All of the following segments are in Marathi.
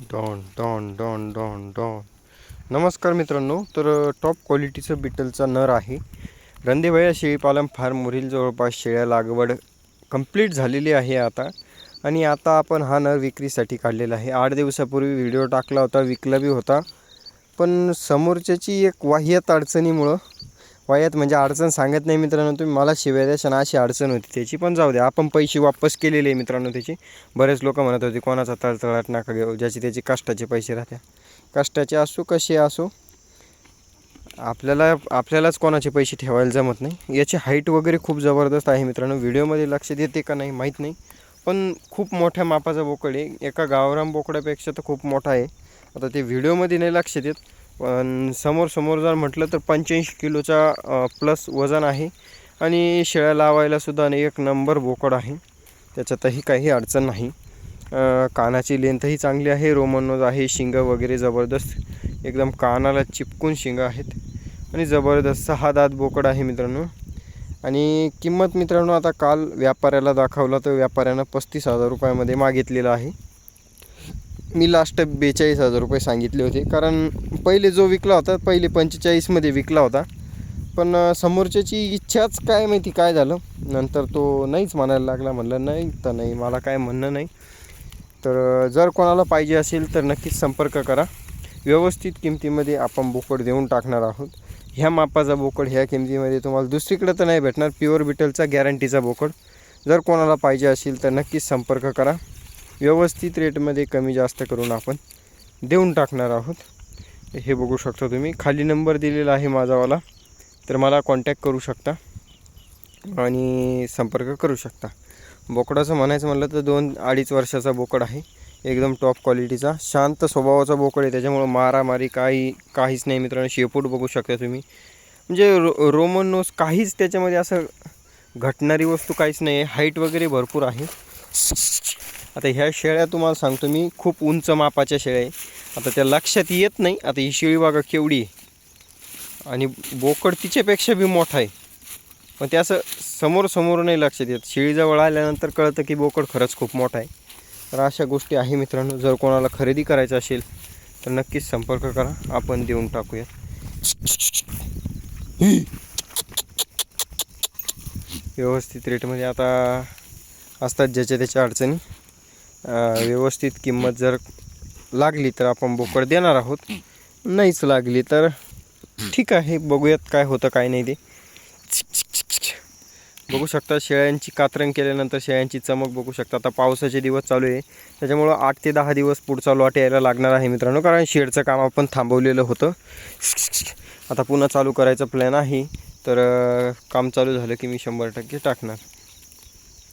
Don don don don don. नमस्कार मित्रांनो तर टॉप क्वालिटीचं बिटलचा नर आहे. रंदेवया शेळीपालन फार्मवरील जवळपास शेळ्या लागवड कंप्लीट झालेली आहे आता. आणि आता आपण हा नर विक्रीसाठी काढलेला आहे. आठ दिवसापूर्वी व्हिडिओ टाकला होता विकला बी होता. पण समोरच्याची एक वाह्यत अडचणीमुळं वयात म्हणजे अडचण सांगत नाही मित्रांनो तुम्ही. मला शिव्या ना अशी अडचण होती त्याची पण जाऊ द्या. आपण पैसे वापस केलेले आहे मित्रांनो त्याची. बरेच लोक म्हणत होते कोणाचा तळतळाट नका घेऊ ज्याचे त्याचे कष्टाचे पैसे राहत्या कष्टाचे असो कसे असो आपल्याला आपल्यालाच कोणाचे पैसे ठेवायला जमत नाही. याची हाईट वगैरे खूप जबरदस्त आहे मित्रांनो. व्हिडिओमध्ये लक्ष देते का नाही माहीत नाही. पण खूप मोठ्या मापाचा बोकड आहे. एका गावराम बोकड्यापेक्षा तर खूप मोठा आहे. आता ते व्हिडिओमध्ये नाही लक्ष देत. पण समोर समोर जर म्हटलं तर पंच्याऐंशी किलोचा प्लस वजन आहे. आणि शेळ्या लावायलासुद्धा एक नंबर बोकड आहे. त्याच्यातही काही अडचण नाही. कानाची लेंथही चांगली आहे. रोमनोज आहे शिंग वगैरे जबरदस्त. एकदम कानाला चिपकून शिंग आहेत. आणि जबरदस्त सहा दात बोकड आहे मित्रांनो. आणि किंमत मित्रांनो आता काल व्यापाऱ्याला दाखवला तर व्यापाऱ्यानं पस्तीस हजार रुपयामध्ये मागितलेला आहे. मी लास्ट बेचाळीस हजार रुपये सांगितले होते. कारण पहिले जो विकला होता पहिले पंचेचाळीसमध्ये विकला होता. पण समोरच्याची इच्छाच काय माहिती काय झालं? नंतर तो नाहीच म्हणायला लागला. म्हणलं नाही तर नाही मला काय म्हणणं नाही. तर जर कोणाला पाहिजे असेल तर नक्कीच संपर्क करा. व्यवस्थित किमतीमध्ये आपण बोकड देऊन टाकणार आहोत. ह्या मापाचा बोकड ह्या किमतीमध्ये तुम्हाला दुसरीकडे तर नाही भेटणार. प्युअर बिटलचा गॅरंटीचा बोकड. जर कोणाला पाहिजे असेल तर नक्कीच संपर्क करा. व्यवस्थित रेटमध्ये कमी जास्त करून आपण देऊन टाकणार आहोत. हे बघू शकता तुम्ही. खाली नंबर दिलेला आहे माझावाला. तर मला कॉन्टॅक्ट करू शकता आणि संपर्क करू शकता. बोकडाचं म्हणायचं म्हणलं तर दोन अडीच वर्षाचा बोकड आहे. एकदम टॉप क्वालिटीचा शांत स्वभावाचा बोकड आहे. त्याच्यामुळं मारामारी काही काहीच नाही मित्रांनो. शेपूट बघू शकता तुम्ही. म्हणजे रो रोमन नोस काहीच त्याच्यामध्ये असं घटणारी वस्तू काहीच नाही आहे हाईट वगैरे भरपूर आहे. आता ह्या शेळ्या तुम्हाला सांगतो मी खूप उंच मापाच्या शेळ्या आहे. आता त्या लक्षात येत नाही आता ही शेळी बघा केवढी आहे. आणि बोकड तिच्यापेक्षा बी मोठा आहे. पण ते असं समोर समोर नाही लक्षात येत. शेळीजवळ आल्यानंतर कळतं की बोकड खरंच खूप मोठा आहे. तर अशा गोष्टी आहे मित्रांनो जर कोणाला खरेदी करायचं असेल तर नक्कीच संपर्क करा. आपण देऊन टाकूया व्यवस्थित रेटमध्ये आता असतात ज्याच्या त्याच्या अडचणी. व्यवस्थित किंमत जर लागली तर आपण बोकड देणार आहोत. नाहीच लागली तर ठीक आहे बघूयात काय होतं काय नाही ते. बघू शकता शेळ्यांची कात्रण केल्यानंतर शेळ्यांची चमक बघू शकता. आता पावसाचे दिवस चालू आहे. त्याच्यामुळं आठ ते दहा दिवस पुढचा लॉट यायला लागणार आहे मित्रांनो कारण शेडचं काम आपण थांबवलेलं होतं. आता पुन्हा चालू करायचा प्लॅन आहे. तर काम चालू झालं की मी शंभर टक्के टाकणार.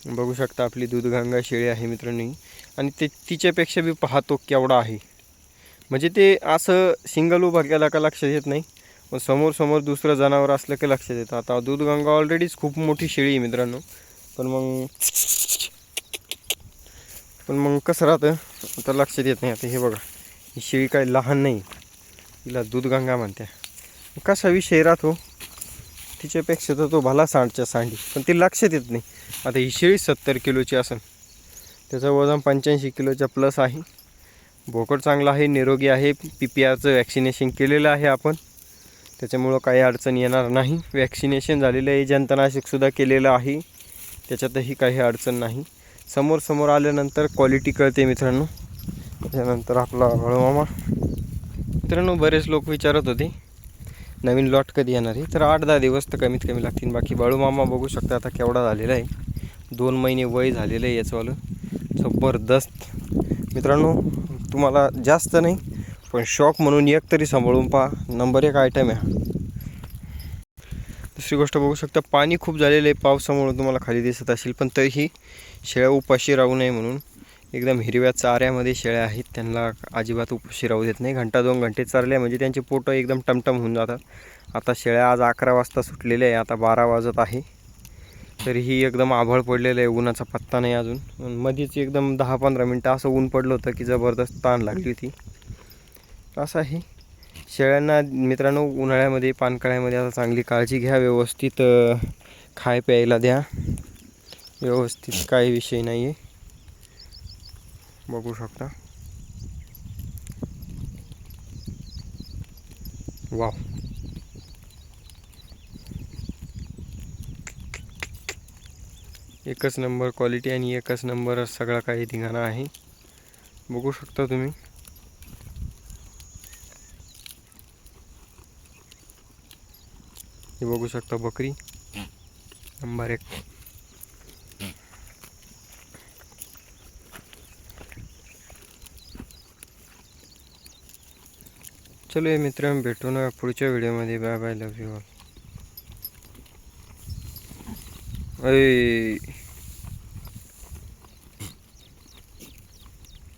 बघू शकता आपली दूधगंगा शेळी आहे मित्रांनी. आणि ते तिच्यापेक्षा बी पाहतो केवढा आहे. म्हणजे ते असं सिंगल उभा केला का लक्षात येत नाही. पण समोर समोर दुसरं जनावर असलं की लक्षात येतं. आता दूधगंगा ऑलरेडीच खूप मोठी शेळी आहे मित्रांनो. पण मग पण मग कसं राहतं? आता लक्षात येत नाही. आता हे बघा. ही शेळी काय लहान नाही. तिला दूधगंगा म्हणत्या. कसा विषय राहतो? तिच्यापेक्षा तर तो भला सांडच्या सांडी पण ती लक्षात येत नाही. आता ही शेळी सत्तर किलोची असेल त्याचं वजन पंच्याऐंशी किलोच्या प्लस आहे. बोकड चांगला आहे निरोगी आहे पी पी आरचं वॅक्सिनेशन केलेलं आहे आपण. त्याच्यामुळं काही अडचण येणार नाही. वॅक्सिनेशन झालेलं आहे जंतनाशकसुद्धा केलेलं आहे. त्याच्यातही काही अडचण नाही. समोर समोर आल्यानंतर क्वालिटी कळते मित्रांनो. त्याच्यानंतर आपला हळूमामा. मित्रांनो बरेच लोक विचारत होते नवीन लॉट कधी येणार आहे? तर आठ दहा दिवस तर कमीत कमी लागतील. बाकी बाळूमामा बघू शकता आता केवढा झालेला आहे. दोन महिने वय झालेलं आहे याचंवालं जबरदस्त. मित्रांनो तुम्हाला जास्त नाही पण शॉक म्हणून एक तरी सांभाळून पहा. नंबर एक आयटम आहे. हा. दुसरी गोष्ट बघू शकता पाणी खूप झालेलं आहे. पावसामुळं तुम्हाला खाली दिसत असेल पण तरीही शेळ्या उपाशी राहू नये म्हणून. एकदम हिरव्या चाऱ्यामध्ये शेळ्या आहेत. त्यांना अजिबात उपाशी राहू देत नाही. घंटा दोन घंटे चारल्या म्हणजे त्यांचे पोटं एकदम टमटम होऊन जातात. आता शेळ्या आज अकरा वाजता सुटलेल्या आहे. आता बारा वाजत आहे. तरीही एकदम आभाळ पडलेलं आहे. उन्हाचा पत्ता नाही अजून. मध्येच एकदम दहा पंधरा मिनटं असं ऊन पडलं होतं की जबरदस्त ताण लागली होती. असं आहे. शेळ्यांना मित्रांनो उन्हाळ्यामध्ये पानकळ्यामध्ये आता चांगली काळजी घ्या. व्यवस्थित खाय प्यायला द्या. व्यवस्थित काही विषय नाही आहे बघू शकता. वाव. एकच नंबर क्वालिटी आणि एकच नंबर सगळा काही ठिकाणं आहे. बघू शकता तुम्ही. बघू शकता बकरी. नंबर एक. चलो या मित्रांनो भेटू ना पुढच्या व्हिडिओमध्ये. Bye bye love you all अय.